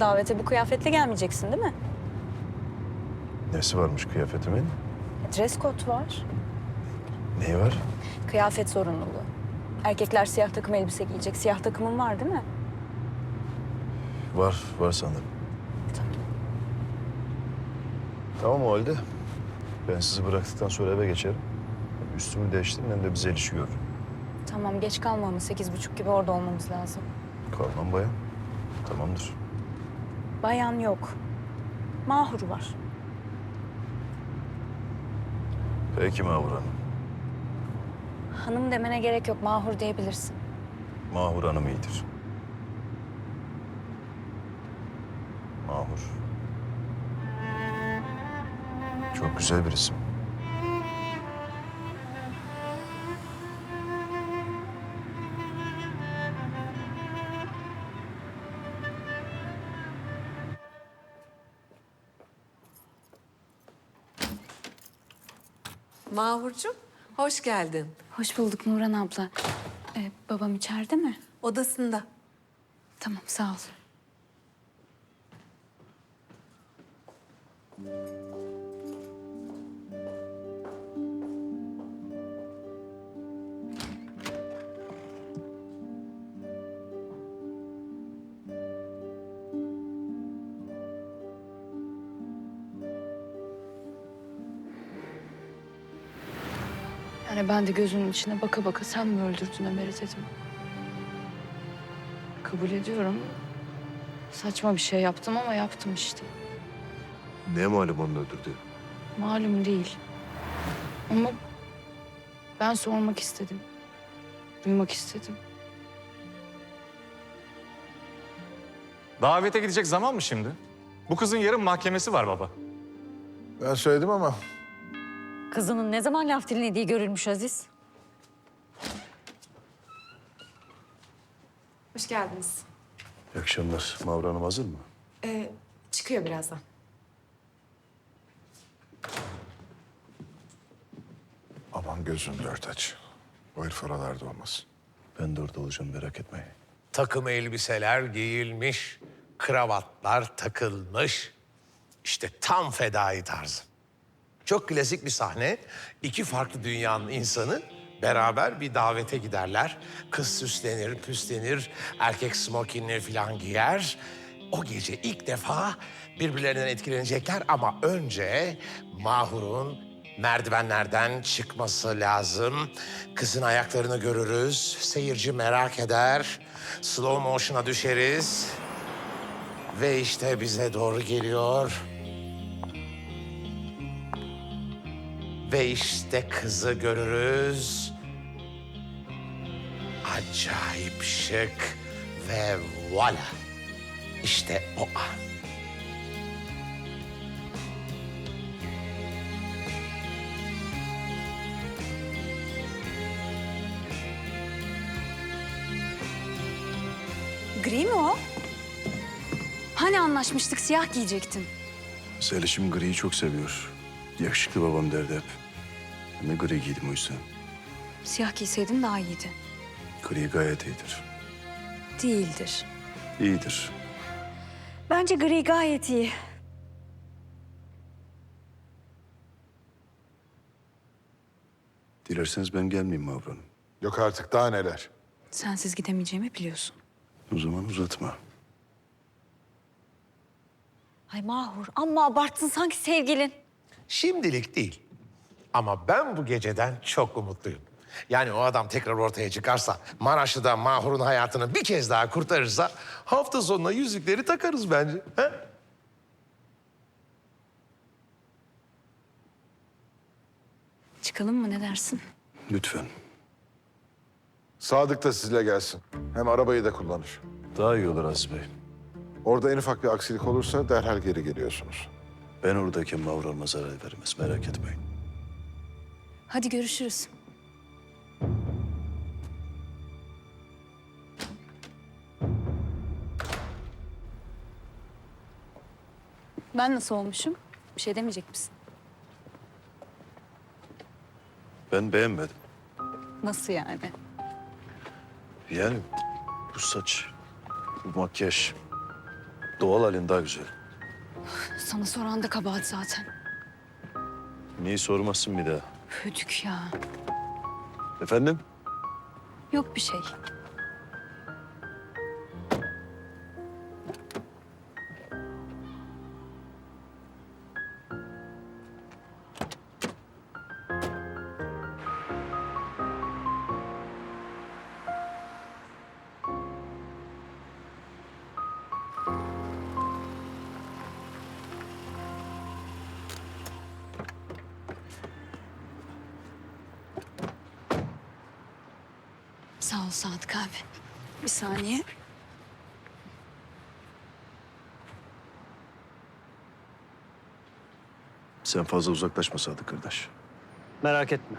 Davete bu kıyafetle gelmeyeceksin değil mi? Nesi varmış kıyafetimin? Dress code var. Neyi var? Kıyafet zorunluluğu. Erkekler siyah takım elbise giyecek. Siyah takımın var değil mi? Var, var sanırım. Tamam. Tamam o halde. Ben sizi bıraktıktan sonra eve geçerim. Üstümü değiştirin hem de bize görün. Tamam geç kalma ama sekiz buçuk gibi orada olmamız lazım. Kalmam bayan. Tamamdır. Bayan yok. Mahur var. Peki Mahur Hanım. Hanım demene gerek yok. Mahur diyebilirsin. Mahur Hanım iyidir. Mahur. Çok güzel bir isim. Mahurcuğum, hoş geldin. Hoş bulduk Nurhan abla. Ee, babam içeride mi? Odasında. Tamam sağ ol. Yani ben de gözünün içine baka baka sen mi öldürdün Ömer'i dedim. Kabul ediyorum. Saçma bir şey yaptım ama yaptım işte. Ne malum onu öldürdü? Malum değil. Ama ben sormak istedim. Duymak istedim. Davete gidecek zaman mı şimdi? Bu kızın yarın mahkemesi var baba. Ben söyledim ama Kızının ne zaman laf dinlediği görülmüş Aziz. Hoş geldiniz. İyi akşamlar. Mahur Hanım hazır mı? Ee, çıkıyor birazdan. aman gözün dört aç. O herif oralarda olmasın. Ben de orada olacağım merak etmeyin. takım elbiseler giyilmiş, kravatlar takılmış. İşte tam fedai tarzı. Çok klasik bir sahne. İki farklı dünyanın insanı beraber bir davete giderler. Kız süslenir, püslenir, erkek smokinleri falan giyer. O gece ilk defa birbirlerinden etkilenecekler ama önce Mahur'un merdivenlerden çıkması lazım. Kızın ayaklarını görürüz. Seyirci merak eder. Slow motion'a düşeriz. Ve işte bize doğru geliyor. Ve işte kızı görürüz. Acayip şık ve voila. İşte o an. Gri mi o? Hani anlaşmıştık siyah giyecektin. Zelişim griyi çok seviyor. Yakışıklı babam derdi hep. De gri giydim o yüzden. Siyah giyseydin daha iyiydi. Gri gayet iyidir. Değildir. İyidir. Bence gri gayet iyi. Dilerseniz ben gelmeyeyim Mahur Hanım. Yok artık daha neler. Sensiz gidemeyeceğimi biliyorsun. O zaman uzatma. Ay Mahur amma abarttın sanki sevgilin. Şimdilik değil. Ama ben bu geceden çok umutluyum. Yani o adam tekrar ortaya çıkarsa, Maraşlı'da Mahur'un hayatını bir kez daha kurtarırsa... ...hafta sonuna yüzükleri takarız bence. He? Çıkalım mı ne dersin? Lütfen. Sadık da sizle gelsin. Hem arabayı da kullanır. Daha iyi olur Aziz Bey. Orada en ufak bir aksilik olursa derhal geri geliyorsunuz. Ben oradayken Mahur Hanım'a zarar vermez. Merak etmeyin. Hadi görüşürüz. Ben nasıl olmuşum? Bir şey demeyecek misin? Ben beğenmedim. Nasıl yani? Yani bu saç, bu makyaj Doğal halin daha güzel. Sana soran da kabahat zaten. Niye sormazsın bir daha? Hödük ya. Efendim? Yok bir şey. Sağ ol Sadık abi. Bir saniye. Sen fazla uzaklaşma Sadık kardeş. Merak etme.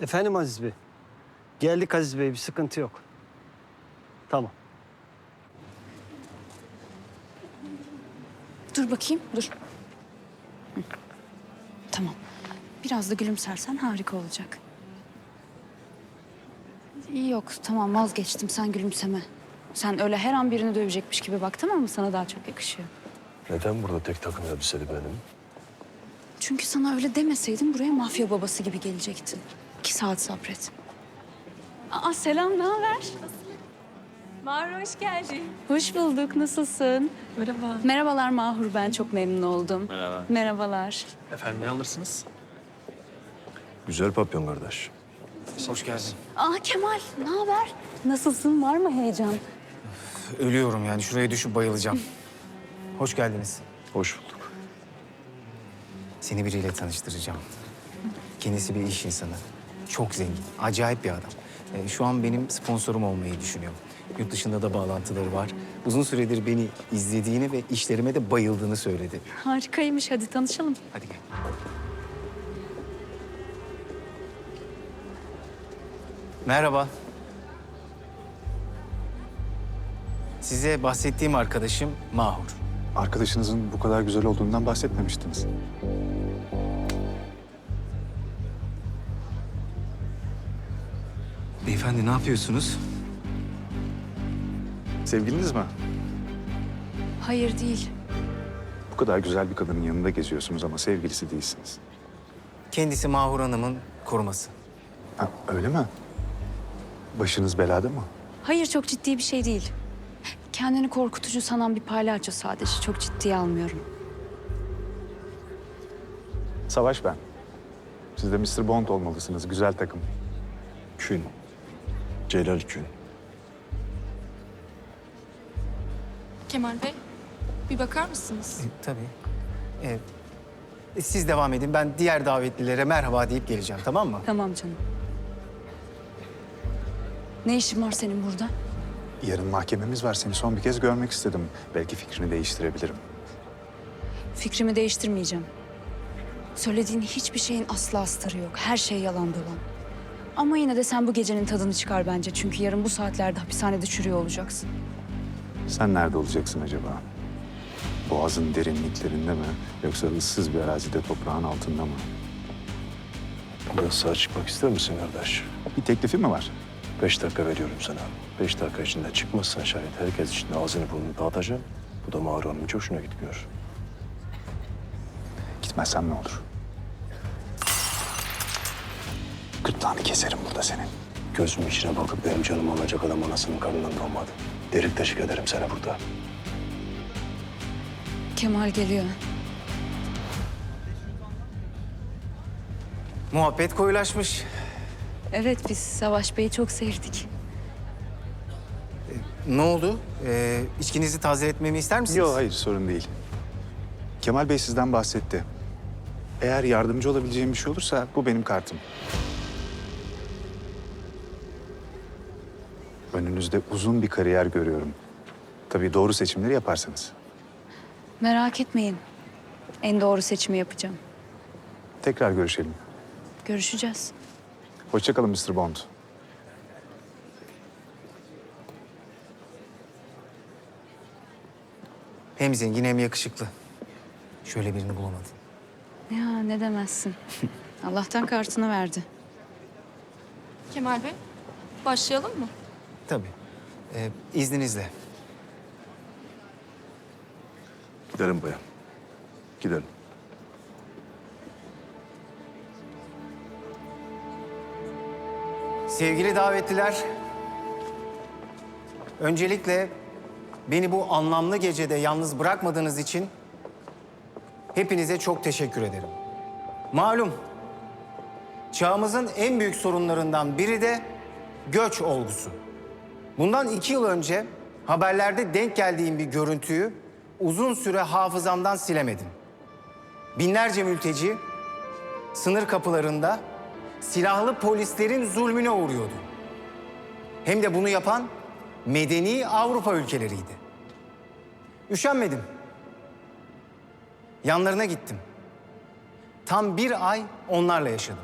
Efendim Aziz Bey. Geldik Aziz Bey, bir sıkıntı yok. Tamam. Dur bakayım, dur. Hı. Tamam. Biraz da gülümsersen harika olacak. Yok, tamam vazgeçtim. Sen gülümseme. Sen öyle her an birini dövecekmiş gibi bak tamam mı? Sana daha çok yakışıyor. Neden burada tek takım elbiseli benim? Çünkü sana öyle demeseydim buraya mafya babası gibi gelecektin. İki saat sabret. Aa selam, ne haber? Mahur hoş geldin. Hoş bulduk, nasılsın? Merhaba. Merhabalar Mahur, ben çok memnun oldum. Merhaba. Merhabalar. Efendim ne alırsınız? Güzel papyon kardeş. Hoş geldin. Aa Kemal, ne haber? Nasılsın, var mı heyecan? Ölüyorum yani şuraya düşüp bayılacağım. Hoş geldiniz. Hoş bulduk. Seni biriyle tanıştıracağım. Kendisi bir iş insanı. Çok zengin, acayip bir adam. Ee, şu an benim sponsorum olmayı düşünüyor. Yurt dışında da bağlantıları var. Uzun süredir beni izlediğini ve işlerime de bayıldığını söyledi. Harikaymış, hadi tanışalım. Hadi gel. Merhaba. Size bahsettiğim arkadaşım Mahur. Arkadaşınızın bu kadar güzel olduğundan bahsetmemiştiniz. Beyefendi ne yapıyorsunuz? Sevgiliniz mi? Hayır değil. Bu kadar güzel bir kadının yanında geziyorsunuz ama sevgilisi değilsiniz. Kendisi Mahur Hanım'ın koruması. Ha, öyle mi? Başınız belada mı? Hayır, çok ciddi bir şey değil. Kendini korkutucu sanan bir palyaço sadece. Çok ciddiye almıyorum. Savaş ben. Siz de Mr. Bond olmalısınız. Güzel takım. Kün. Celal Kün. Kemal Bey, bir bakar mısınız? E, tabii. Evet. E, siz devam edin. Ben diğer davetlilere merhaba deyip geleceğim. Tamam mı? Tamam canım. Ne işin var senin burada? Yarın mahkememiz var. Seni son bir kez görmek istedim. Belki fikrini değiştirebilirim. Fikrimi değiştirmeyeceğim. Söylediğin hiçbir şeyin asla astarı yok. Her şey yalan dolan. Ama yine de sen bu gecenin tadını çıkar bence. Çünkü yarın bu saatlerde hapishanede çürüyor olacaksın. Sen nerede olacaksın acaba? Boğazın derinliklerinde mi? Yoksa ıssız bir arazide toprağın altında mı? Biraz sağa çıkmak ister misin kardeş? Bir teklifi mi var? Beş dakika veriyorum sana. Beş dakika içinde çıkmazsan şayet herkes içinde ağzını burnunu dağıtacağım. Bu da Mağrur Hanım'ın hiç hoşuna gitmiyor. Gitmezsem ne olur? Gırtlağını keserim burada senin. Gözümün içine bakıp benim canımı alacak adam anasının karnından doğmadı. Derik deşik ederim seni burada. Kemal geliyor. Muhabbet koyulaşmış. Evet biz Savaş Bey'i çok sevdik. Ne oldu? Ee, içkinizi tazeletmemi ister misiniz? Yok hayır sorun değil. Kemal Bey sizden bahsetti. Eğer yardımcı olabileceğim bir şey olursa bu benim kartım. Önünüzde uzun bir kariyer görüyorum. Tabii doğru seçimleri yaparsanız. Merak etmeyin. En doğru seçimi yapacağım. Tekrar görüşelim. Görüşeceğiz. Hoşçakalın Mr. Bond. Hem zengin hem yakışıklı. Şöyle birini bulamadım. Ya ne demezsin. Allah'tan kartını verdi. Kemal Bey, başlayalım mı? Tabii. Ee, izninizle. Gidelim bayan. Gidelim. Sevgili davetliler, öncelikle beni bu anlamlı gecede yalnız bırakmadığınız için hepinize çok teşekkür ederim. Malum, çağımızın en büyük sorunlarından biri de göç olgusu. Bundan iki yıl önce haberlerde denk geldiğim bir görüntüyü uzun süre hafızamdan silemedim. Binlerce mülteci sınır kapılarında silahlı polislerin zulmüne uğruyordu. Hem de bunu yapan medeni Avrupa ülkeleriydi. Üşenmedim. Yanlarına gittim. Tam bir ay onlarla yaşadım.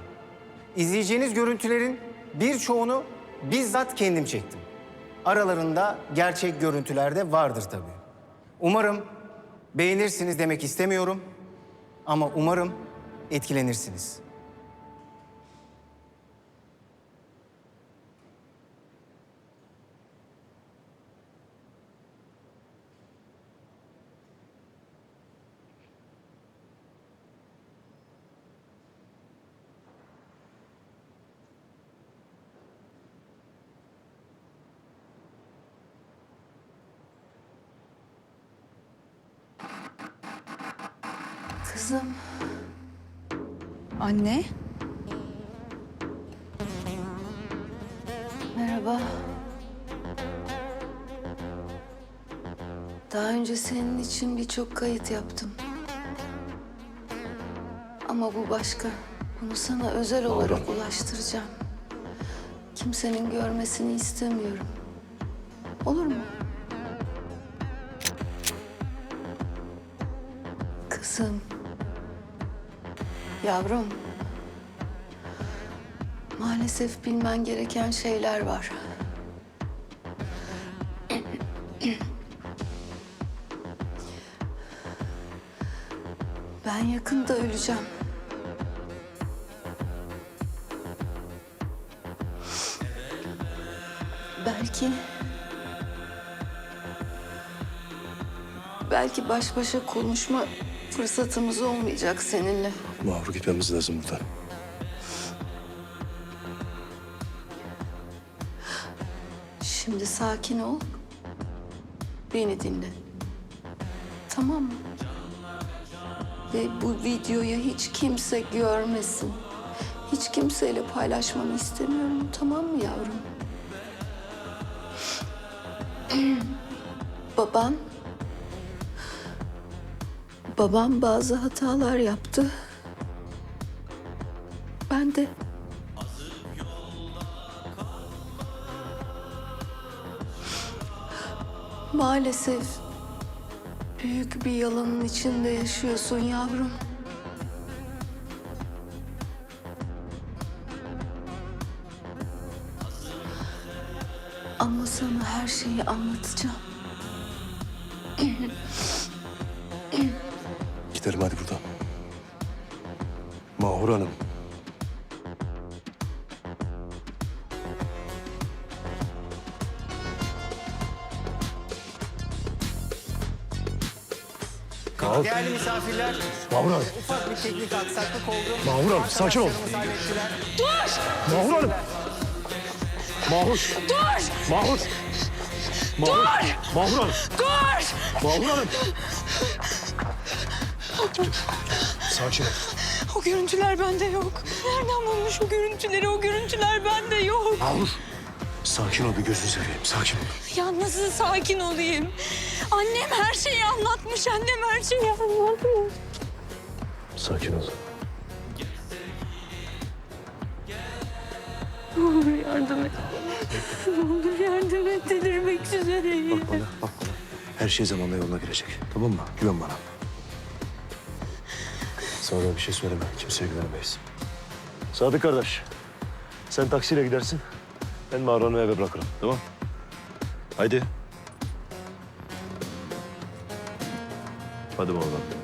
İzleyeceğiniz görüntülerin birçoğunu bizzat kendim çektim. Aralarında gerçek görüntüler de vardır tabii. Umarım beğenirsiniz demek istemiyorum ama umarım etkilenirsiniz. Kızım. Anne. Merhaba. Daha önce senin için birçok kayıt yaptım. Ama bu başka. Bunu sana özel olarak ulaştıracağım. Kimsenin görmesini istemiyorum. Olur mu? Kızım. Yavrum. Maalesef bilmen gereken şeyler var. Ben yakında öleceğim. Belki... Belki baş başa konuşma fırsatımız olmayacak seninle. Mahvur gitmemiz lazım buradan. Şimdi sakin ol. Beni dinle. Tamam mı? Ve bu videoyu hiç kimse görmesin. Hiç kimseyle paylaşmanı istemiyorum. Tamam mı yavrum? Baban... Babam bazı hatalar yaptı. Ben de Maalesef büyük bir yalanın içinde yaşıyorsun yavrum. Ama sana her şeyi anlatacağım. Gidelim hadi buradan. Mahur Hanım. Kalk. Değerli misafirler, Mahur Hanım. ufak bir teknik aksaklık oldu. Mahur Hanım, sakin ol. Hallettiler. Mahur Hanım. Mahur. Dur. Mahur. Mahur. Mahur Hanım. Dur. Mahur Hanım. Sakin ol. O görüntüler bende yok. Nereden bulmuş o görüntüleri? O görüntüler bende yok. Mahur. Sakin ol bir gözünü seveyim. Sakin ol. Ya nasıl sakin olayım? Annem her şeyi anlatmış. Annem her şeyi anlatmış. Sakin ol. Ne olur yardım et. Ne olur yardım et. Delirmek üzereyim. Bak bana, bak bana. Her şey zamanla yoluna girecek. Tamam mı? Güven bana. Sonra bir şey söyleme. Kimseye güvenemeyiz. Sadık kardeş. Sen taksiyle gidersin. Ben Mahran'ı eve bırakırım. Tamam? Haydi. Hadi Mahran.